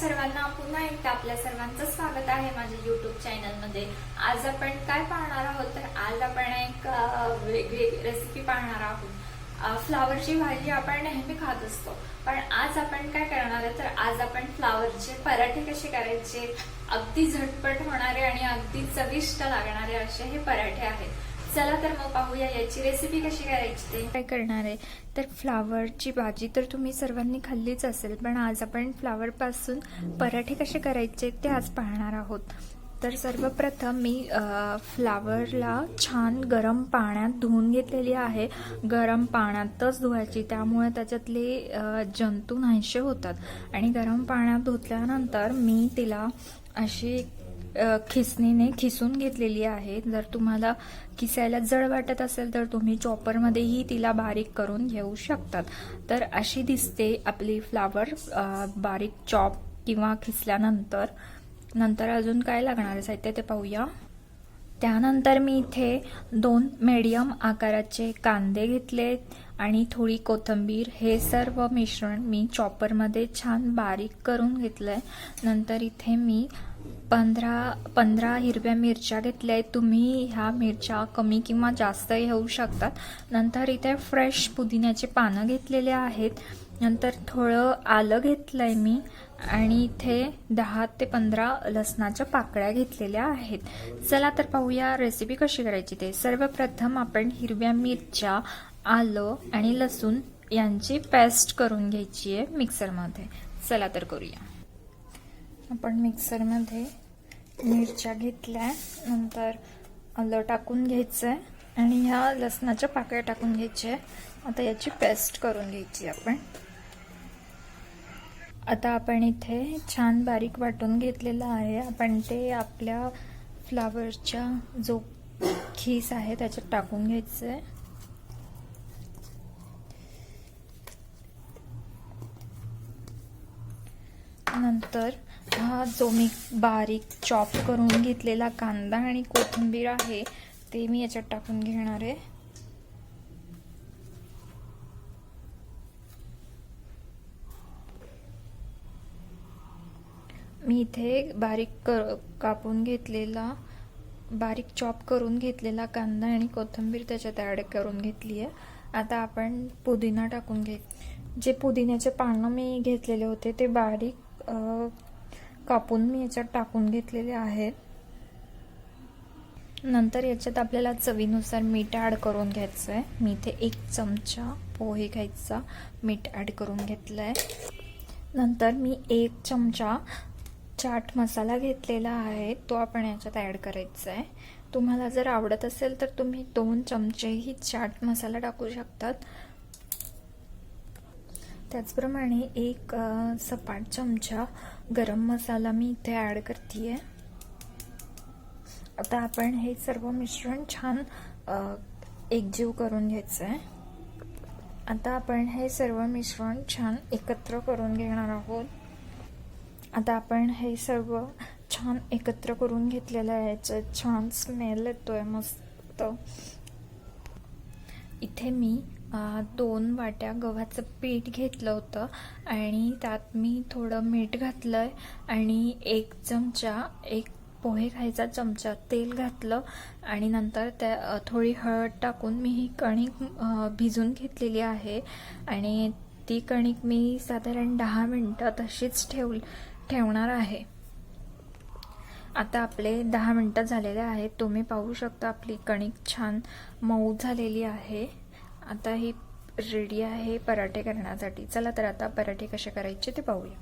सर्वांना पुन्हा एकदा आपल्या सर्वांचं स्वागत आहे माझ्या युट्यूब चॅनलमध्ये आज आपण काय पाहणार आहोत? तर आज आपण एक वेगळी रेसिपी पाहणार आहोत. फ्लावरची भाजी आपण नेहमी खात असतो. पण आज आपण काय करणार आहे तर आज आपण फ्लावरचे पराठे कसे करायचे? अगदी झटपट होणारे आणि अगदी चविष्ट लागणारे असे हे पराठे आहेत. चला तर मग पाहूया याची रेसिपी कशी करायची ते. काय करणार आहे? तर फ्लावरची भाजी तर तुम्ही सर्वांनी खाल्लीच असेल पण आज आपण फ्लावरपासून पराठे कसे करायचे ते आज पाहणार आहोत. तर सर्वप्रथम मी फ्लावरला छान गरम पाण्यात धुवून घेतलेली आहे. गरम पाण्यातच धुवायची त्यामुळे त्याच्यातले जंतू नाहीसे होतात. आणि गरम पाण्यात धुतल्यानंतर मी तिला अशी खिसणीने खिसून घेतलेली आहे. जर तुम्हाला किसायला जड वाटत असेल तर तुम्ही चॉपरमध्येही तिला बारीक करून घेऊ शकतात. तर अशी दिसते आपली फ्लावर बारीक चॉप किंवा खिसल्यानंतर. नंतर अजून काय लागणार आहे साहित्य ते पाहूया. त्यानंतर मी इथे दोन मीडियम आकाराचे कांदे घेतले आणि थोडी कोथिंबीर. हे सर्व मिश्रण मी चॉपरमध्ये छान बारीक करून घेतलंय. नंतर इथे मी पंधरा पंधरा हिरव्या मिरच्या घेतल्या आहेत. तुम्ही ह्या मिरच्या कमी किंवा जास्त घेऊ शकतात. नंतर इथे फ्रेश पुदिन्याचे पानं घेतलेले आहेत. नंतर थोडं आलं घेतलं आहे मी आणि इथे दहा ते पंधरा लसणाच्या पाकळ्या घेतलेल्या आहेत. चला तर पाहूया रेसिपी कशी करायची ते. सर्वप्रथम आपण हिरव्या मिरच्या आलं आणि लसूण यांची पेस्ट करून घ्यायची आहे मिक्सरमध्ये चला तर करूया. आपण मिक्सरमध्ये मिरच्या घेतल्या नंतर आलं टाकून घ्यायचं आहे आणि ह्या लसणाच्या पाकळ्या टाकून घ्यायच्या. आता याची पेस्ट करून घ्यायची आपण. आता आपण इथे छान बारीक वाटून घेतलेलं आहे. आपण ते आपल्या फ्लावरच्या जो खीस आहे त्याच्यात टाकून घ्यायचं आहे नंतर हा जो मी बारीक चॉप करून घेतलेला कांदा आणि कोथिंबीर आहे ते मी याच्यात टाकून घेणार आहे. मी इथे बारीक कर कापून घेतलेला बारीक चॉप करून घेतलेला कांदा आणि कोथिंबीर त्याच्यात ॲड करून घेतली आहे. आता आपण पुदिना टाकून घे जे पुदिन्याचे पानं मी घेतलेले होते ते बारीक कापून मी याच्यात टाकून घेतलेले आहेत. नंतर याच्यात आपल्याला चवीनुसार मीठ ॲड करून घ्यायचं आहे मी इथे एक चमचा पोहे घ्यायचा मीठ ॲड करून घेतलं आहे नंतर मी एक चमचा चाट मसाला घेतलेला आहे तो आपण याच्यात ॲड करायचा आहे तुम्हाला जर आवडत असेल तर तुम्ही दोन चमचेही चाट मसाला टाकू शकतात. त्याचप्रमाणे एक सपाट चमचा गरम मसाला मी इथे ॲड करते आता आपण हे सर्व मिश्रण छान एकजीव करून घ्यायचं आहे आता आपण हे सर्व मिश्रण छान एकत्र करून घेणार आहोत. आता आपण हे सर्व छान एकत्र करून घेतलेलं आहे. याचं छान स्मेल येतोय मस्त. इथे मी दोन वाट्या गव्हाचं पीठ घेतलं होतं आणि त्यात मी थोडं मीठ घातलं आहे आणि एक चमचा एक पोहे खायचा चमचा तेल घातलं आणि नंतर त्या थोडी हळद टाकून मी ही कणिक भिजून घेतलेली आहे आणि ती कणिक मी साधारण दहा मिनटं तशीच ठेव ठेवणार आहे. आता आपले दहा मिनटं झालेले आहेत. तुम्ही पाहू शकता आपली कणिक छान मऊ झालेली आहे. आता ही रेडी आहे पराठे करण्यासाठी. चला तर आता पराठे कसे करायचे ते पाहूया.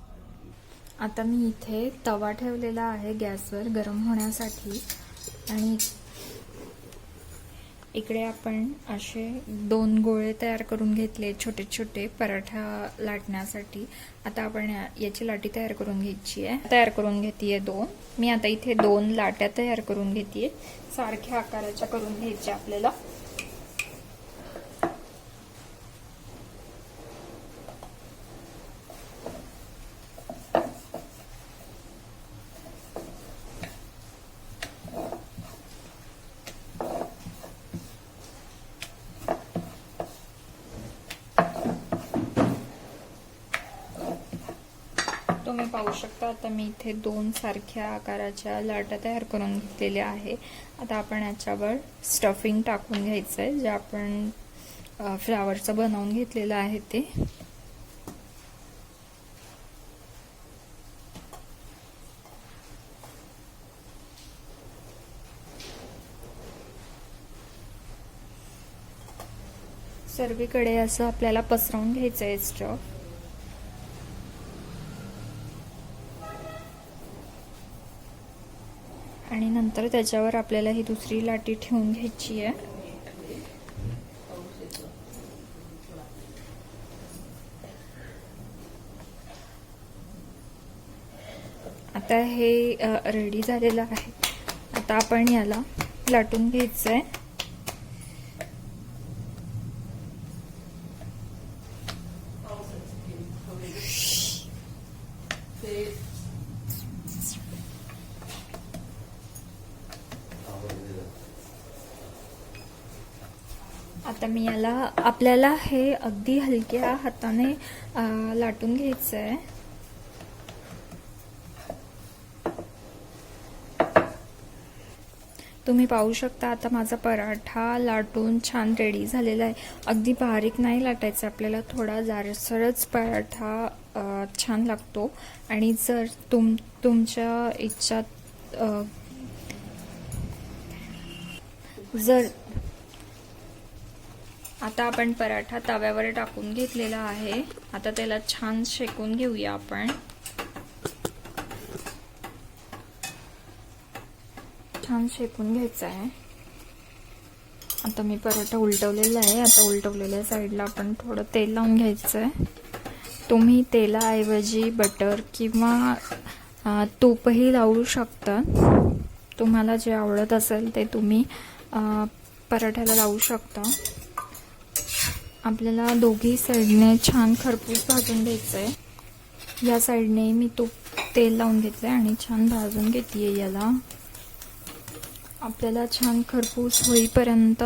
आता मी इथे तवा ठेवलेला आहे गॅसवर गरम होण्यासाठी. आणि इकडे आपण असे दोन गोळे तयार करून घेतले छोटे छोटे पराठा लाटण्यासाठी. आता आपण या- याची लाटी तयार करून घ्यायची आहे. तयार करून घेते दोन. मी आता इथे दोन लाट्या तयार करून घेते सारख्या आकाराच्या करून घ्यायच्या आपल्याला. तुम्ही पाहू शकता आता मी इथे दोन सारख्या आकाराच्या लाटा तयार करून घेतलेल्या आहे. आता आपण याच्यावर स्टफिंग टाकून घ्यायचं आहे जे आपण फ्लावरचं बनवून घेतलेलं आहे ते. सर्वीकडे असं आपल्याला पसरवून घ्यायचं आहे स्टफ आणि नंतर त्याच्यावर आपल्याला ही दुसरी लाटी ठेवून घ्यायची आहे. आता हे रेडी झालेलं आहे. आता आपण याला लाटून घ्यायचं आहे आता मी याला आपल्याला हे अगदी हलक्या हाताने लाटून घ्यायचं आहे तुम्ही पाहू शकता आता माझा पराठा लाटून छान रेडी झालेला आहे. अगदी बारीक नाही लाटायचं आपल्याला थोडा जारसरच पराठा छान लागतो. आणि जर तुम तुमच्या इच्छात जर आता आपण पराठा तव्यावर टाकून घेतलेला आहे. आता त्याला छान शेकून घेऊया आपण. छान शेकून घ्यायचं आहे. आता मी पराठा उलटवलेला आहे. आता उलटवलेल्या साईडला आपण थोडं तेल लावून घ्यायचं आहे. तुम्ही तेलाऐवजी बटर किंवा तूपही लावू शकता. तुम्हाला जे आवडत असेल ते तुम्ही पराठ्याला लावू शकता. आपल्याला दोघी साईडने छान खरपूस भाजून घ्यायचं आहे या साईडने मी तूप तेल लावून घेतलं आहे आणि छान भाजून घेते याला. आपल्याला छान खरपूस होईपर्यंत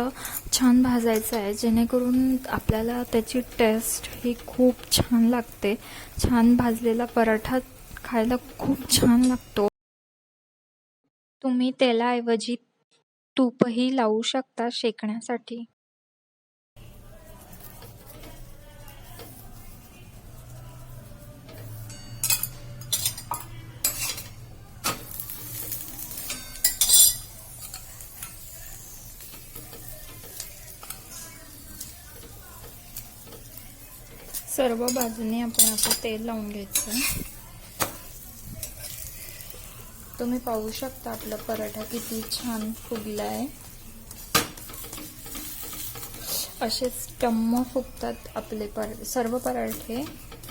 छान भाजायचं आहे जेणेकरून आपल्याला त्याची टेस्ट ही खूप छान लागते. छान भाजलेला पराठा खायला खूप छान लागतो. तुम्ही तेलाऐवजी तूपही लावू शकता शेकण्यासाठी. सर्व बाजूने आपण असं तेल लावून घ्यायचं. तुम्ही पाहू शकता आपला पराठा किती छान फुगला आहे असेच टम्म फुगतात आपले पर सर्व पराठे.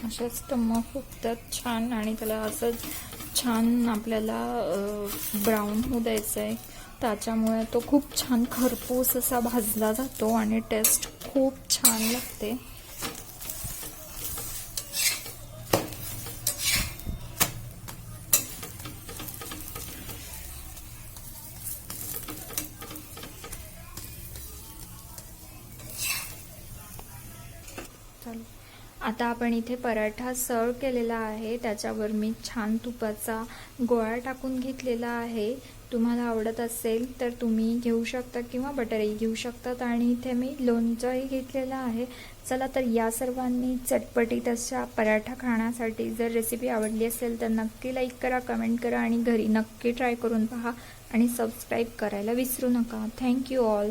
असेच टम्म फुगतात छान आणि त्याला असंच छान आपल्याला ब्राऊन होऊ द्यायचं आहे त्याच्यामुळे तो खूप छान खरपूस असा भाजला जातो आणि टेस्ट खूप छान लागते. आता आपण इथे पराठा सर्व केलेला आहे. त्याच्यावर मी छान तुपाचा गोळा टाकून घेतलेला आहे. तुम्हाला आवडत असेल तर तुम्ही घेऊ शकता किंवा बटरही घेऊ शकतात. आणि इथे मी लोणचंही घेतलेलं आहे. चला तर या सर्वांनी चटपटीत अशा पराठा खाण्यासाठी जर रेसिपी आवडली असेल तर नक्की लाईक करा कमेंट करा आणि घरी नक्की ट्राय करून पहा. आणि सबस्क्राईब करायला विसरू नका. Thank you all